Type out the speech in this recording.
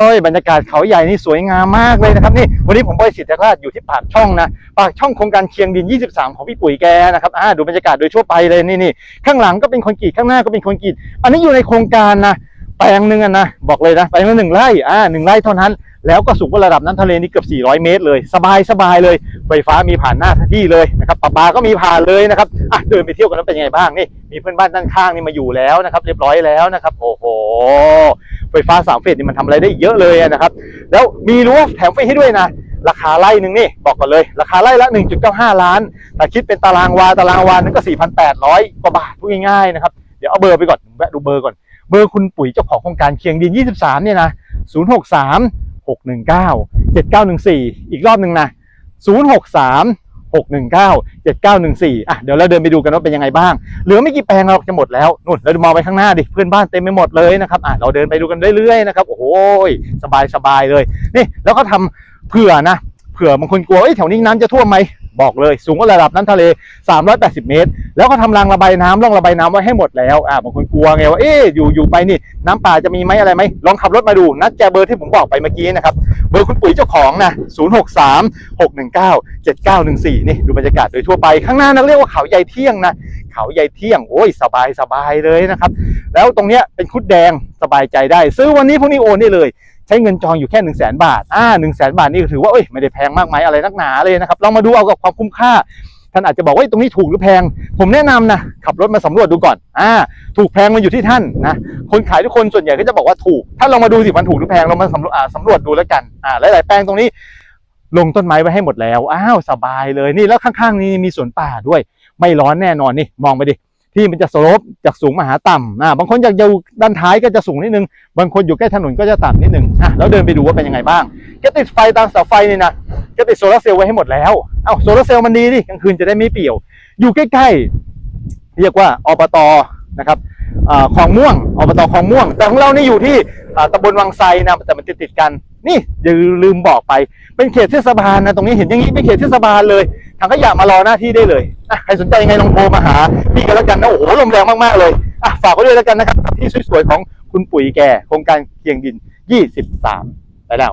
โอ้ยบรรยากาศเขาใหญ่นี่สวยงามมากเลยนะครับนี่วันนี้ผมบอยสิทธิราชอยู่ที่ปากช่องนะปากช่องโครงการเคียงดิน 23 ของพี่ปุ๋ยแกนะครับอ่าดูบรรยากาศโดยทั่วไปเลยนี่นี่ข้างหลังก็เป็นคอนกรีตข้างหน้าก็เป็นคอนกรีตอันนี้อยู่ในโครงการนะแปลงหนึ่งนะบอกเลยนะแปลงละหนึ่งไร่อ่าหนึ่งไร่เท่านั้น แล้วก็สูงกว่าระดับน้ำทะเลนี่เกือบ 400 เมตรเลย สบายสบายเลยไฟฟ้ามีผ่านหน้าที่เลยนะครับปะปาก็มีผ่านเลยนะครับอะเดินไปเที่ยวกันแล้วเป็นยังไงบ้างนี่มีเพื่อนบ้านด้านข้างนี่มาอยู่แล้วนะครับ เรียบร้อยแล้วนะครับ โอ้โห ไฟฟ้าสามเฟสนี่มันทำอะไรได้เยอะเลยนะครับ แล้วมีรั้วแถมไฟให้ด้วยนะราคาไร่หนึ่งนี่บอกก่อนเลย ราคาไร่ละ 1.95 ล้านแต่คิดเป็นตารางวาตารางวานึงก็ 4,800 กว่าบาทพูดง่ายๆนะครับเดี๋ยวเอาเบอร์ไปก่อนแวะดูเบอร์ก่อนเบอร์คุณปุ๋ยเจ้าของโครงการเคียงดิน 23 เนี่ยนะ 063 619 7914 อีกรอบหนึ่งนะ 063 619 7914อะเดี๋ยวเราเดินไปดูกันว่าเป็นยังไงบ้างเหลือไม่กี่แปลงเราจะหมดแล้วนู่นเรามองไปข้างหน้าดิเพื่อนบ้านเต็มไปหมดเลยนะครับอะเราเดินไปดูกันเรื่อยๆนะครับโอ้โหสบายสบายเลยนี่แล้วก็ทำเผื่อนะเผื่อบางคนกลัวเอ้ยแถวนี้น้ำจะท่วมไหมบอกเลย สูงกว่าระดับน้ำทะเล 380 เมตร แล้วก็ทำรางระบายน้ำร่องระบายน้ำไว้ให้หมดแล้วอ่าบางคนกลัวไงว่าเอ๊ะอยู่อยู่ไปนี่น้ำป่าจะมีไหมอะไรไหมลองขับรถมาดูนัดแจเบอร์ที่ผมบอกไปเมื่อกี้นะครับ บอร์คุณปุ๋ยเจ้าของนะ 063 619 7914 นี่ดูบรรยากาศโดยทั่วไป ข้างหน้านักเรียกว่าเขาใหญ่เที่ยงนะ เขาใหญ่เที่ยง โอ้ยสบายสบายเลยนะครับ แล้วตรงเนี้ยเป็นคุดแดงสบายใจได้ ซื้อวันนี้พรุ่งนี้โอนได้เลย ใช้เงินจองอยู่แค่1นึ่งแสนบาท อ่าหนึ่งแสนบาทนี่ถือว่าเอ้ยไม่ได้แพงมากมายอะไรนักหนาเลยนะครับ ลองมาดูเอากับความคุ้มค่า ท่านอาจจะบอกว่าตรงนี้ถูกหรือแพง ผมแนะนำนะ ขับรถมาสำรวจดูก่อน อ่า ถูกแพงมันอยู่ที่ท่านนะคนขายทุกคนส่วนใหญ่ก็จะบอกว่าถูก ถ้านลองมาดูสิมันถูกหรือแพงลองมาสำรวจสำรวจดูแล้วกันอ่าหลายๆแปลงตรงนี้ ลงต้นไม้ไว้ให้หมดแล้วอ้าวสบายเลยนี่แล้วข้างๆ นี้มีสวนป่าด้วย ไม่ร้อนแน่นอนนี่มองไปดิที่มันจะสลปจากสูงมาหาต่ำอ่าบางคนอยากอยู่ด้านท้ายก็จะสูงนิดนึง บางคนอยู่ใกล้ถนนก็จะต่ำนิดนึงอะแล้วเดินไปดูว่าเป็นยังไงบ้างแกติดไฟตามเสาไฟนี่นะแกติดโซลาร์เซลล์ไว้ให้หมดแล้วเอ้าโซลาร์เซลล์มันดีดิกลางคืนจะได้ไม่เปี่ยว อยู่ใกล้ๆเรียกว่าอบต นะครับคลองม่วงอบตคลองม่วง แต่ของเรานี่อยู่ที่ตำบลวังไซนะแต่มันติดติดกัน นี่อย่าลืมบอกไปเป็นเขตเทศบาลนะตรงนี้เห็นอย่างนี้เป็นเขตเทศบาลเลยทางขยะมารอหน้าที่ได้เลยใครสนใจยังไงลองโทรมาหาพี่กันแล้วกันนะโอ้โหลมแรงมากๆเลยฝากไว้ด้วยแล้วกันนะครับที่สวยๆของคุณปุ๋ยแก่โครงการเคียงดิน 23 ไปแล้ว